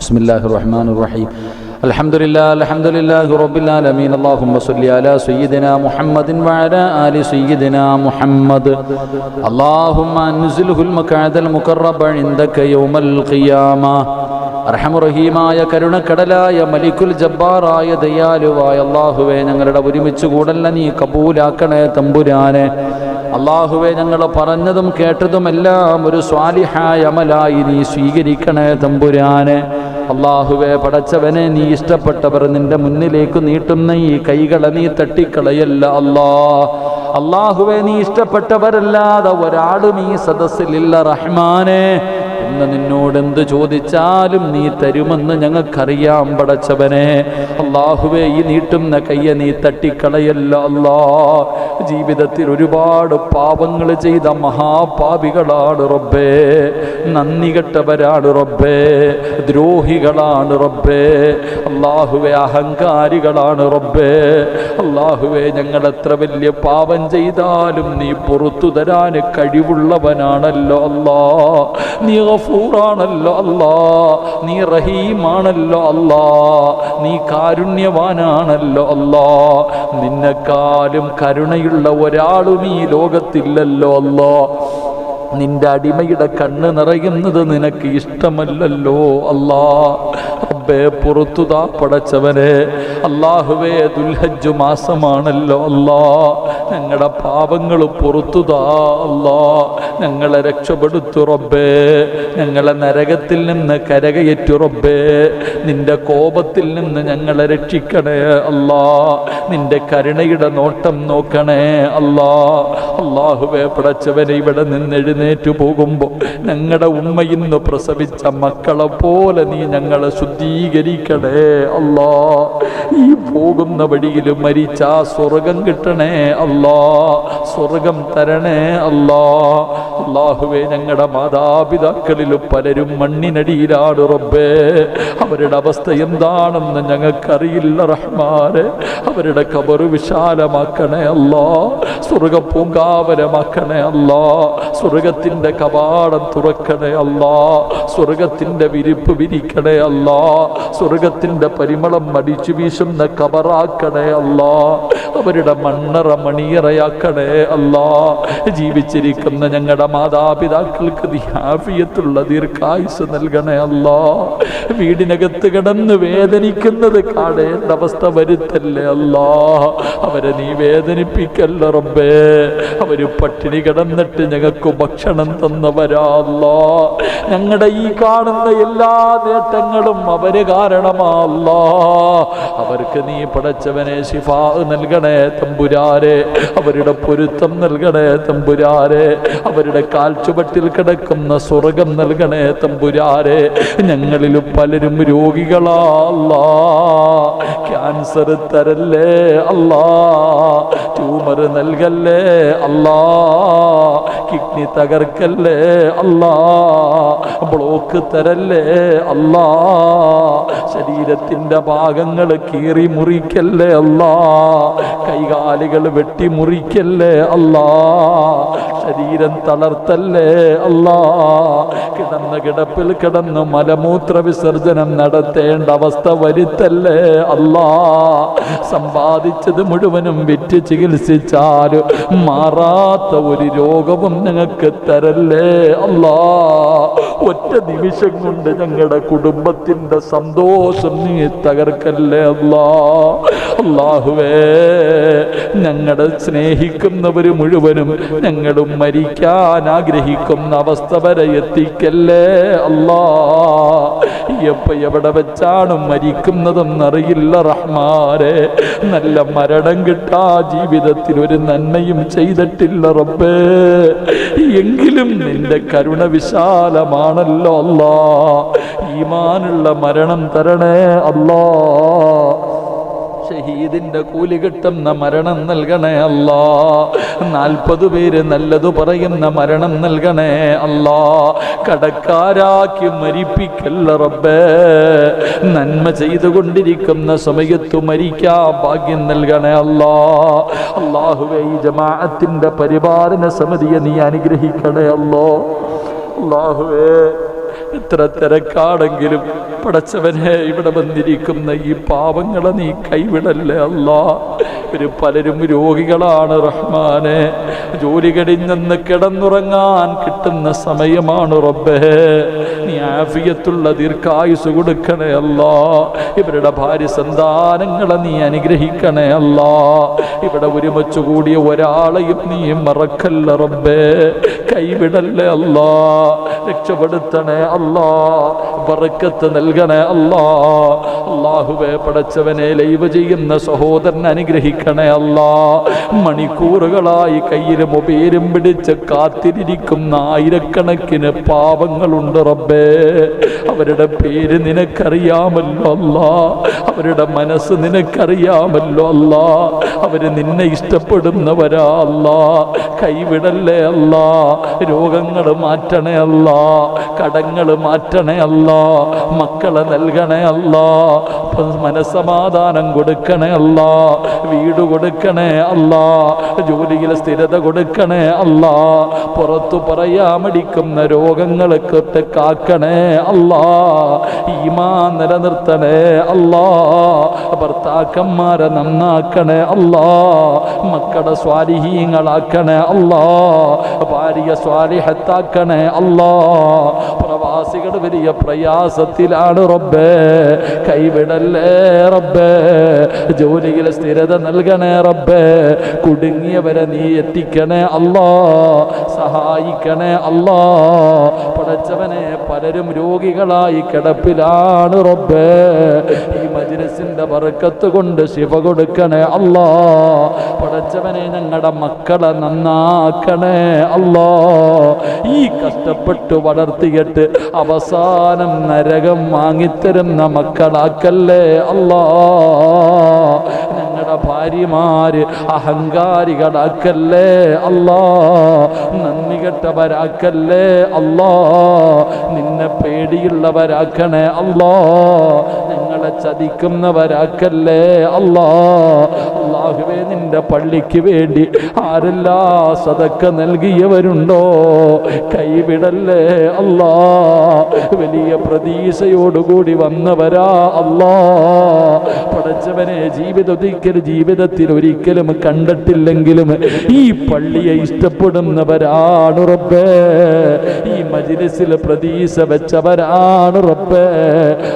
بسم الله الرحمن الرحيم الحمد لله الحمد لله رب العالمين اللهم صل على سيدنا محمد وعلى آل سيدنا محمد اللهم أنزله المقعد المقرب عندك يوم القيامة അർഹമുറഹീമായ കരുണക്കടലായ മലിക്കുൽ ജബ്ബാറായ ദയാലുവായ അള്ളാഹുവെ ഞങ്ങളുടെ ഒരുമിച്ച് കൂടല്ല നീ കബൂലാക്കണേ തമ്പുരാനെ അള്ളാഹുവെ ഞങ്ങൾ പറഞ്ഞതും കേട്ടതുമെല്ലാം ഒരു സ്വാലിഹായ അമലായി നീ സ്വീകരിക്കണേ തമ്പുരാനെ. അള്ളാഹുവെ പടച്ചവനെ നീ ഇഷ്ടപ്പെട്ടവർ നിന്റെ മുന്നിലേക്ക് നീട്ടുന്ന ഈ കൈകളെ നീ തട്ടിക്കളയല്ല അല്ലാ. അള്ളാഹുവെ നീ ഇഷ്ടപ്പെട്ടവരല്ലാതെ ഒരാളും ഈ സദസ്സിലില്ല റഹ്മാനെ. ഇന്ന് നിന്നോട് എന്ത് ചോദിച്ചാലും നീ തരുമെന്ന് ഞങ്ങൾക്കറിയാം പടച്ചവനെ. അള്ളാഹുവെ ഈ നീട്ടുന്ന കയ്യെ നീ തട്ടിക്കളയല്ല അല്ലാ. ജീവിതത്തിൽ ഒരുപാട് പാപങ്ങൾ ചെയ്ത മഹാപാപികളാണ് റബ്ബേ. നന്ദി കെട്ടവരാണ് റബ്ബേ. ദ്രോഹികളാണ് റബ്ബേ. അള്ളാഹുവെ അഹങ്കാരികളാണ് റബ്ബേ. അള്ളാഹുവെ ഞങ്ങൾ എത്ര വലിയ പാപം ചെയ്താലും നീ പുറത്തു തരാൻ കഴിവുള്ളവനാണല്ലോ അല്ലാ. നീ ഗഫൂറാണല്ലോ അല്ലാ. നീ റഹീമാണല്ലോ അല്ലാ. നീ കാരുണ്യവാനാണല്ലോ അല്ലാ. നിന്നെക്കാളും കരുണയുള്ള ഒരാളും ഈ ലോകത്തില്ലല്ലോ അല്ലോ. നിന്റെ അടിമയുടെ കണ്ണ് നിറയുന്നത് നിനക്ക് ഇഷ്ടമല്ലല്ലോ അല്ലാ. റബ്ബേ പുറത്തുതാ പടച്ചവനെ അള്ളാഹുവേ ദുൽഹജ്ജ് മാസമാണല്ലോ അല്ലാ. ഞങ്ങളുടെ പാപങ്ങൾ പുറത്തുതാ അല്ലാ. ഞങ്ങളെ രക്ഷപ്പെടുത്തു റബ്ബേ. ഞങ്ങളെ നരകത്തിൽ നിന്ന് കരകയറ്റു റബ്ബേ. നിന്റെ കോപത്തിൽ നിന്ന് ഞങ്ങളെ രക്ഷിക്കണേ അല്ലാ. നിന്റെ കരുണയുടെ നോട്ടം നോക്കണേ അല്ലാ. അള്ളാഹുവേ പടച്ചവനെ ഇവിടെ നിന്ന് എഴുന്നേറ്റു പോകുമ്പോൾ ഞങ്ങളുടെ ഉമ്മ ഇന്ന് പ്രസവിച്ച മക്കളെ പോലെ നീ ഞങ്ങളെ ശുദ്ധീകരിക്കണേ അല്ലാ. ഈ പോകുന്ന വഴിയിൽ മരിച്ച സ്വർഗം കിട്ടണേ അല്ലാ. സ്വർഗം തരണേ അല്ലാ. അള്ളാഹുവേ ഞങ്ങളുടെ മാതാപിതാക്കളിൽ പലരും മണ്ണിനടിയിലാണ് റബ്ബേ. അവരുടെ അവസ്ഥ എന്താണെന്ന് ഞങ്ങൾക്കറിയില്ല റഹ്മാനെ. അവരുടെ കബറ് വിശാലമാക്കണേ അല്ലാ. സ്വർഗ പൂങ്കാവലമാക്കണേ അല്ലാ. സ്വർഗത്തിന്റെ കവാടം തുറക്കണേ അല്ലാ. സ്വർഗത്തിന്റെ വിരിപ്പ് വിരിക്കണേ അല്ലാ. സ്വർഗത്തിന്റെ പരിമളം മടിച്ചു വീശുന്ന കബറാക്കണേ അല്ല. അവരുടെ മണ്ണറ മണിയറയാക്കണേ അല്ല. ജീവിച്ചിരിക്കുന്ന ഞങ്ങളുടെ മാതാപിതാക്കൾക്ക് ദിഹാഫിയത്തുള്ള ദീർഘായുസ് നൽകണേ അല്ല. വീടിനകത്ത് കിടന്ന് വേദനിക്കുന്നത് കാണേണ്ട അവസ്ഥ വരുത്തല്ലേ അല്ല. അവരെ നീ വേദനിപ്പിക്കല്ല റബ്ബേ. അവർ പട്ടിണി കിടന്നിട്ട് ഞങ്ങൾക്ക് ഭക്ഷണം തന്നവരാ ഞങ്ങളുടെ ഈ കാണുന്ന എല്ലാ നേട്ടങ്ങളും അവർ കാരണമല്ല. അവർക്ക് നീ പടച്ചവനെ ശിഫാ നൽകണേ തമ്പുരാരെ. അവരുടെ പൊരുത്തം നൽകണേ തമ്പുരാരെ. അവരുടെ കാൽച്ചുവട്ടിൽ കിടക്കുന്ന സ്വർഗം നൽകണേ തമ്പുരാരെ. ഞങ്ങളിൽ പലരും രോഗികളല്ല. ക്യാൻസർ തരല്ലേ അല്ലാ. ട്യൂമർ നൽകല്ലേ അല്ലാ. കിഡ്നി തകർക്കല്ലേ അല്ലാ. ബ്ലോക്ക് തരല്ലേ അല്ലാ. ശരീരത്തിന്റെ ഭാഗങ്ങൾ കീറി മുറിക്കല്ലേ അല്ലാ? കൈകാലുകൾ വെട്ടി മുറിക്കല്ലേ അല്ലാ? ശരീരം തളർത്തല്ലേ അല്ലാ? കിടന്ന കിടപ്പിൽ കിടന്ന് മലമൂത്ര വിസർജനം നടത്തേണ്ട അവസ്ഥ വരുത്തല്ലേ അല്ലാ? സമ്പാദിച്ചത് മുഴുവനും വിറ്റ് ചികിത്സിച്ചാൽ മാറാത്ത ഒരു രോഗവും നിങ്ങൾക്ക് തരല്ലേ അല്ലാ? ഒറ്റ നിമിഷം കൊണ്ട് ഞങ്ങളുടെ കുടുംബത്തിന്റെ സന്തോഷം നീ തകർക്കല്ലേ അല്ലാ? അള്ളാഹുവേ ഞങ്ങളുടെ സ്നേഹിക്കുന്നവർ മുഴുവനും ഞങ്ങളും മരിക്കാൻ ആഗ്രഹിക്കുന്ന അവസ്ഥ വരെ എത്തിക്കല്ലേ അല്ലാ? എപ്പ എവിടെ വെച്ചാണ് മരിക്കുന്നതെന്നറിയില്ല റഹ്മാരെ നല്ല മരണം കിട്ടാ ജീവിതത്തിൽ ഒരു നന്മയും ചെയ്തിട്ടില്ല റബ്ബേ. എങ്കിലും നിന്റെ കരുണ വിശാലമാണല്ലോ അല്ലാ. ഈമാനുള്ള മരണം തരണേ അല്ലാ. ഷഹീദിന്റെ കൂലി കിട്ടുന്ന മരണം നൽകണേ അല്ലാ. നാൽപ്പത് പേര് നല്ലതു പറയുന്ന മരണം നൽകണേ അല്ലാ. കടക്കാരാക്കി മരിപ്പിക്കല്ല റബ്ബേ. നന്മ ചെയ്തുകൊണ്ടിരിക്കുന്ന സമയത്തു മരിക്കാ ഭാഗ്യം നൽകണേ അല്ലാ. അള്ളാഹുവേ ഈ ജമാഅത്തിന്റെ പരിപാലന സമിതിയെ നീ അനുഗ്രഹിക്കണേ അല്ലോ. അള്ളാഹുവേ എത്ര തിരക്കാണെങ്കിലും പടച്ചവനെ ഇവിടെ വന്നിരിക്കുന്ന ഈ പാവങ്ങളെ നീ കൈവിടല്ലേ അല്ല? ഒരു പലരും രോഗികളാണ് റഹ്മാനെ. ജോലി കഴിഞ്ഞെന്ന് കിടന്നുറങ്ങാൻ കിട്ടുന്ന സമയമാണ് റബ്ബേ. നീ ആഫിയത്തുള്ള ദീർഘായുസ് കൊടുക്കണേ അല്ല. ഇവരുടെ ഭാര്യ സന്താനങ്ങളെ നീ അനുഗ്രഹിക്കണേ അല്ല. ഇവിടെ ഒരുമിച്ച് കൂടിയ ഒരാളെയും നീ മറക്കല്ല റബ്ബേ. കൈവിടല്ലേ അല്ല. രക്ഷപ്പെടുത്തണേ ബറക്കത്ത് നൽകണേ അല്ലാ. അള്ളാഹുവെ പടച്ചവനെ ലൈവ് ചെയ്യുന്ന സഹോദരൻ അനുഗ്രഹിക്കണേ അല്ലാ. മണിക്കൂറുകളായി കയ്യിൽ മൊബൈലും പിടിച്ച് കാത്തിരിക്കുന്ന ആയിരക്കണക്കിന് പാവങ്ങളുണ്ട് റബ്ബേ. അവരുടെ പേര് നിനക്കറിയാമല്ലോ അല്ലാ. അവരുടെ മനസ്സ് നിനക്കറിയാമല്ലോ അല്ലാ. അവർ നിന്നെ ഇഷ്ടപ്പെടുന്നവരാ അല്ലാ. കൈവിടല്ലേ അല്ലാ. രോഗങ്ങൾ മാറ്റണേ അല്ലാ. കടങ്ങൾ മാറ്റണേ അല്ല മക്കളെ നൽകണേ അല്ല മനസമാധാനം കൊടുക്കണേ അല്ല വീട് കൊടുക്കണേ അല്ല ജോലിയിൽ സ്ഥിരത കൊടുക്കണേ അല്ല പുറത്തു പറയാമടിക്കുന്ന രോഗങ്ങളെ തൊട്ട് കാക്കണേ അല്ലാ ഈമാ നിലനിർത്തണേ അല്ല ഭർത്താക്കന്മാരെ നന്നാക്കണേ അല്ല മക്കളെ സ്വാലിഹീങ്ങളാക്കണേ അല്ല ഭാര്യ സ്വാലിഹത്താക്കണേ അല്ലാ പ്രവാസികൾ വലിയ പ്രയാസത്തിലാണ് റബ്ബേ. കൈവിടല്ലേ റബ്ബേ. ജോലിയിൽ സ്ഥിരത നൽകണേ റബ്ബേ. കുടുങ്ങിയവരെ നീ എത്തിക്കണേ അല്ലാ. സഹായിക്കണേ അല്ലാ. പടച്ചവനെ പലരും രോഗികളായി കിടപ്പിലാണ് റബ്ബേ. മജ്ലിസിന്റെ ബർക്കത്ത് കൊണ്ട് ശിവ കൊടുക്കണേ അല്ലാ. പടച്ചവനെ ഞങ്ങളുടെ മക്കളെ നന്നാക്കണേ അല്ലാ. ഈ കഷ്ടപ്പെട്ട് വളർത്തിയിട്ട് അവസാനം നരകം വാങ്ങിത്തരുന്ന മക്കളാക്കല്ലേ അല്ലാ. ഞങ്ങളുടെ ഭാര്യമാര് അഹങ്കാരികളാക്കല്ലേ അല്ലാ. നന്ദി കെട്ടവരാക്കല്ലേ അല്ലാ. നിന്നെ പേടിയുള്ളവരാക്കണേ അല്ലാ. ഞങ്ങളെ ചതിക്കുന്നവരാക്കല്ലേ? അല്ലാ അള്ളാഹുവേ നിന്റെ പള്ളിക്ക് വേണ്ടി ആരെല്ലാ സതക്ക നൽകിയവരുണ്ടോ? കൈവിടല്ലേ അല്ലാ. വലിയ പ്രതീക്ഷയോടുകൂടി വന്നവരാ അല്ലാ. പടച്ചവനെ ജീവിത ഒരിക്കലും ജീവിതത്തിൽ ഒരിക്കലും കണ്ടിട്ടില്ലെങ്കിലും ഈ പള്ളിയെ ഇഷ്ടപ്പെടുന്നവരാണ് റബ്ബേ. ഈ മജിലിസിൽ പ്രതീക്ഷ വെച്ചവരാണ് റബ്ബേ.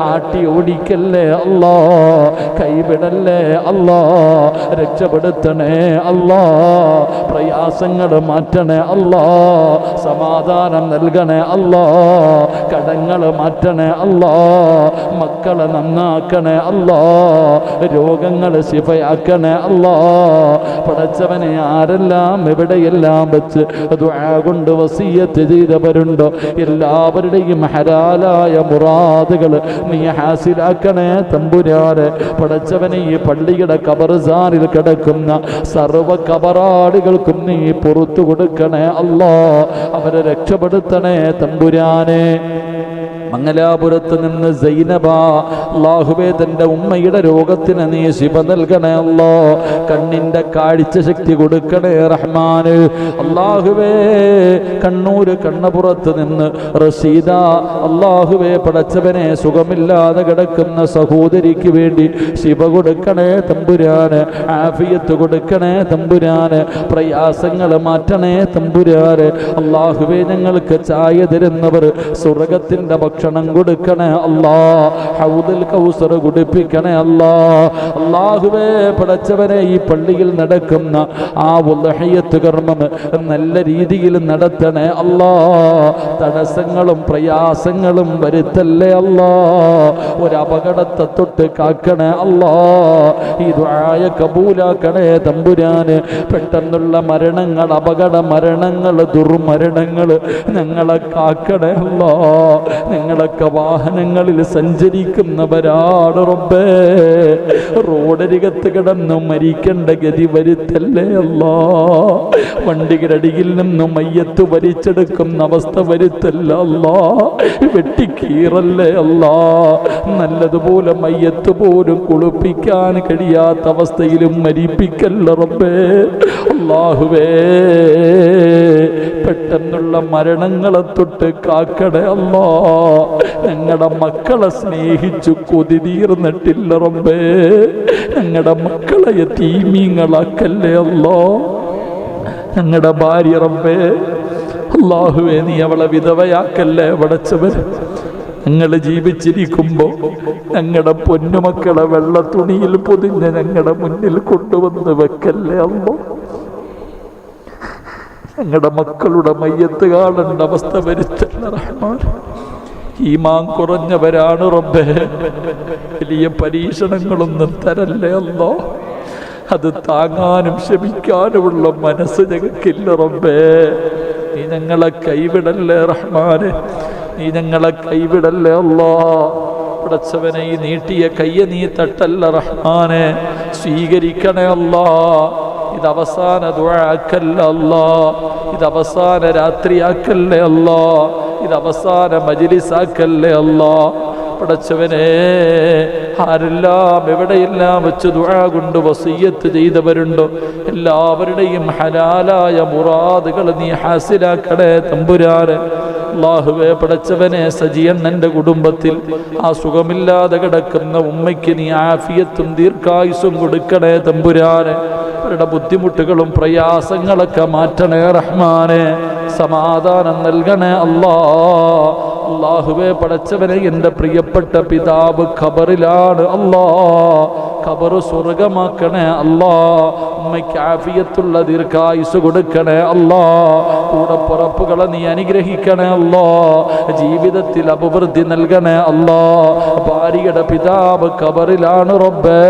ആട്ടി ഓടിക്കല്ലേ അല്ലാ? കൈവിടല്ലേ അല്ലാ? രക്ഷപ്പെടുത്തണേ അല്ലാ. പ്രയാസങ്ങൾ മാറ്റണേ അല്ലാ. സമാധാനം നൽകണേ അല്ലാ. കടങ്ങൾ മാറ്റണേ അല്ലാ. മക്കളെ നന്നാക്കണേ അല്ലാ. രോഗങ്ങൾ ശിഫയാക്കണേ അല്ലാ. പടച്ചവനെ ആരെല്ലാം എവിടെയെല്ലാം വെച്ച് അത് കൊണ്ട് വസീയത്ത് ചെയ്തവരുണ്ടോ? എല്ലാവരുടെയും ഹരാലായ മുറാദുകൾ നീ ഹാസിലാക്കണേ തമ്പുരാരെ പടച്ചവനെ ഈ പള്ളിയുടെ കബർസാനിൽ കിടക്കുന്ന സർവ കബറാടുകൾക്കും നീ പുറത്തു കൊടുക്കണേ അല്ലോ. അവരെ രക്ഷപ്പെടുത്തണേ തമ്പുരാനെ. മംഗലാപുരത്ത് നിന്ന് സൈനബ തന്റെ ഉമ്മയുടെ രോഗത്തിന് നീ ശിവ നൽകണേ അല്ലോ. കണ്ണിന്റെ കാഴ്ച ശക്തി കൊടുക്കണേ റഹ്മാന്. അള്ളാഹുബേ കണ്ണൂര് കണ്ണപുറത്ത് നിന്ന് റഷീദ അള്ളാഹുബേ പടച്ചവനെ സുഖമില്ലാതെ കിടക്കുന്ന സഹോദരിക്ക് വേണ്ടി ശിവ കൊടുക്കണേ തമ്പുരാന്. ആഫിയത്ത് കൊടുക്കണേ തമ്പുരാന്. പ്രയാസങ്ങൾ മാറ്റണേ തമ്പുരാന്. അള്ളാഹുബേ ഞങ്ങൾക്ക് ചായ തരുന്നവർ സ്വർഗത്തിന്റെ ഭക്ഷണം കൊടുക്കണേ അല്ലാ. ഹൗദൽ കൗസർ കുടിപ്പിക്കണേ അല്ലാ. അള്ളാഹുവേ പടച്ചവനെ ഈ പള്ളിയിൽ നടക്കുന്ന ആ ഉലഹയ്യത്ത് കർമ്മം നല്ല രീതിയിൽ നടത്തണേ അല്ലാ. തടസ്സങ്ങളും പ്രയാസങ്ങളും വരുത്തല്ലേ അല്ലാ. ഒരു അപകടത്തെ തൊട്ട് കാക്കണേ അല്ലാ. ഈ ദുആയ കബൂലാക്കണേ തമ്പുരാന്. പെട്ടെന്നുള്ള മരണങ്ങൾ അപകട മരണങ്ങൾ ദുർമരണങ്ങൾ ഞങ്ങളെ കാക്കണേ അല്ലാ. നിങ്ങളൊക്കെ വാഹനങ്ങളിൽ സഞ്ചരിക്കുന്നവരാണ് റബ്ബേ. റോഡരികത്ത് കിടന്ന് മരിക്കേണ്ട ഗതി വരുത്തല്ലേ അല്ലാ. വണ്ടികരടിയിൽ നിന്നും മയ്യത്ത് വലിച്ചെടുക്കുന്ന അവസ്ഥ വരുത്തല്ല അല്ലാ. വെട്ടിക്കീറല്ലേ അല്ലാ. നല്ലതുപോലെ മയ്യത്ത് പോലും കുളിപ്പിക്കാൻ കഴിയാത്ത അവസ്ഥയിലും മരിപ്പിക്കല്ല റബ്ബേ. അല്ലാഹുവേ പെട്ടെന്നുള്ള മരണങ്ങളെ തൊട്ട് കാക്കട അല്ലോ. ഞങ്ങളുടെ മക്കളെ സ്നേഹിച്ചു കൊതി തീർന്നിട്ടില്ല റബ്ബേ. ഞങ്ങളുടെ മക്കളെ തീമീങ്ങളാക്കല്ലേ അല്ലോ ഞങ്ങളുടെ ഭാര്യ റബ്ബേ അള്ളാഹുവേ നീ അവളെ വിധവയാക്കല്ലേ വടച്ചവർ ഞങ്ങൾ ജീവിച്ചിരിക്കുമ്പോൾ ഞങ്ങളുടെ പൊന്നുമക്കളെ വെള്ള തുണിയിൽ പൊതിഞ്ഞ് ഞങ്ങളുടെ മുന്നിൽ കൊണ്ടുവന്ന് വെക്കല്ലേ അല്ലോ ഞങ്ങളുടെ മക്കളുടെ മയ്യത്ത് കാണേണ്ട അവസ്ഥ വരുത്തല്ല റഹ്മാൻ. ഈമാൻ കുറഞ്ഞവരാണ് റബ്ബേ. വലിയ പരീക്ഷണങ്ങളൊന്നും തരല്ലേ അല്ലോ? അത് താങ്ങാനും ക്ഷമിക്കാനുമുള്ള മനസ്സ് ഞങ്ങൾക്കില്ല റബ്ബേ. നീ ഞങ്ങളെ കൈവിടല്ലേ റഹ്മാനെ? നീ ഞങ്ങളെ കൈവിടല്ലേ അല്ലോ? പടച്ചവനെ ഈ നീട്ടിയ കയ്യെ നീ തട്ടല്ല റഹ്മാനെ. സ്വീകരിക്കണേ അല്ലോ. ഇത് അവസാന ദുഴാക്കല്ല അല്ലോ. ഇത് അവസാന രാത്രിയാക്കല്ലേ അല്ലാ. ഇത് അവസാന മജിലിസാക്കല്ലേ അല്ലാ? പടച്ചവനെ ആരെല്ലാം എവിടെയെല്ലാം വെച്ച് ദുആ കൊണ്ട് വസീയത്ത് ചെയ്തവരുണ്ടോ? എല്ലാവരുടെയും ഹലാലായ മുറാദുകൾ നീ ഹാസിലാക്കണേ തമ്പുരാന്. അള്ളാഹുവെ പടച്ചവനെ സജിയണ്ണന്റെ കുടുംബത്തിൽ ആ സുഖമില്ലാതെ കിടക്കുന്ന ഉമ്മയ്ക്ക് നീ ആഫിയത്തും ദീർഘായുസും കൊടുക്കണേ തമ്പുരാന്. അവരുടെ ബുദ്ധിമുട്ടുകളും പ്രയാസങ്ങളൊക്കെ മാറ്റണേ റഹ്മാനെ. സമാധാനം നൽകണേ അല്ലാ. അള്ളാഹുവെ പടച്ചവനെ എന്റെ പ്രിയപ്പെട്ട പിതാവ് ഖബറിലാണ് അല്ലാ. ഖബർ സ്വർഗമാക്കണേ അല്ലാ. അമ്മയ്ക്ക് ആഫിയത്തുള്ള ദീർഘായുസ് കൊടുക്കണേ അല്ലാ. കൂടെ പുറപ്പുകളെ നീ അനുഗ്രഹിക്കണേ അല്ലാ. ജീവിതത്തിൽ അഭിവൃദ്ധി നൽകണേ അല്ലാ. ഭാര്യയുടെ പിതാവ് ഖബറിലാണ് റബ്ബേ.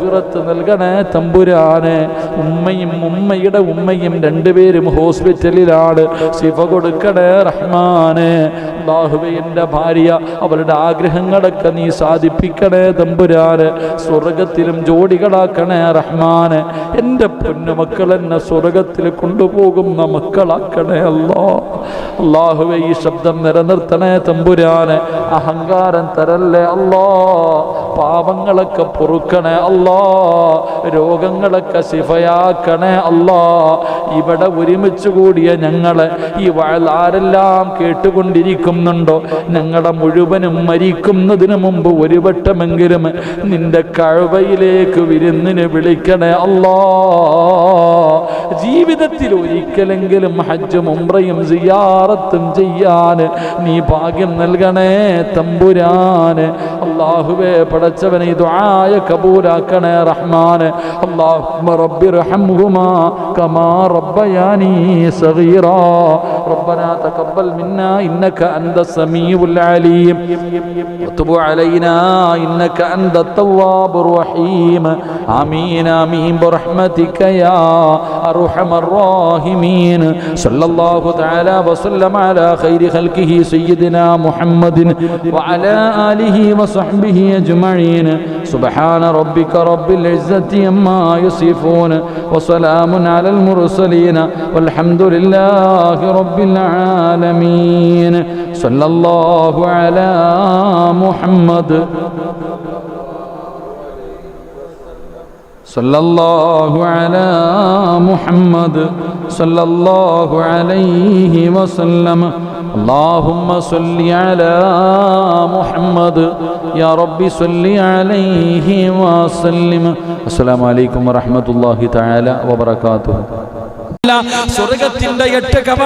മഗ്ഫിറത്ത് നൽകണേ തമ്പുരാനെ. ഉമ്മയും ഉമ്മയുടെ ഉമ്മയും രണ്ടുപേരും ഹോസ്പിറ്റലിലാണ് ശിവ കൊടുക്കണേ റഹ്മാനെ. അള്ളാഹുവേ ഭാര്യ അവരുടെ ആഗ്രഹങ്ങളൊക്കെ നീ സാധിപ്പിക്കണേ തമ്പുരാന്. സ്വർഗത്തിലും ജോഡികളാക്കണേ റഹ്മാന്. എന്റെ പൊന്നുമക്കൾ എന്നെ സ്വർഗത്തിൽ കൊണ്ടുപോകുന്ന മക്കളാക്കണേ അല്ലോ. അള്ളാഹുവെ ഈ ശബ്ദം നിലനിർത്തണേ തമ്പുരാന്. അഹങ്കാരം തരല്ലേ അല്ലോ. പാപങ്ങളൊക്കെ പൊറുക്കണേ അല്ലോ. രോഗങ്ങളൊക്കെ സിഫയാക്കണേ അല്ലോ. ഇവിടെ ഒരുമിച്ച് കൂടിയ ഞങ്ങളെ ഈ ആരെല്ലാം കേട്ടുകൊണ്ടിരിക്കുന്നുണ്ടോ? ഞങ്ങളെ മുഴുവനും മരിക്കുന്നതിന് മുമ്പ് ഒരു വട്ടമെങ്കിലും നിന്റെ കഴവയിലേക്ക് വിരുന്നിന് വിളിക്കണേ അല്ലോ. ജീവിതത്തിൽ ഒരിക്കലെങ്കിലും ഹജ്ജും ഉംറയും സിയാറത്തും ചെയ്യാൻ നീ ഭാഗ്യം നൽകണേ തമ്പുരാന്. അള്ളാഹുവേ പടച്ചവനെ ദുആയ കബൂലാക്കണേ റഹ്മാനെ. അല്ലാഹുമ്മ റബ്ബിർഹംഹുമാ കമാ റബ്ബയാനി സഗീറാ. ربنا تقبل منا إنك أنت السميع العليم. وتب علينا إنك أنت التواب الرحيم. آمين آمين برحمتك يا أرحم الراحمين. صلى الله تعالى وسلم على خير خلقه سيدنا محمد وعلى آله وصحبه أجمعين. سبحان ربك رب العزة عما يصفون وسلام على المرسلين والحمد لله رب العالمين صلى الله على محمد صلى الله على محمد صلى الله عليه وسلم اللهم صل على محمد يا رب صل عليه وسلم السلام عليكم ورحمة الله تعالى وبركاته സ്വർഗത്തിന്റെ എട്ട് കമാ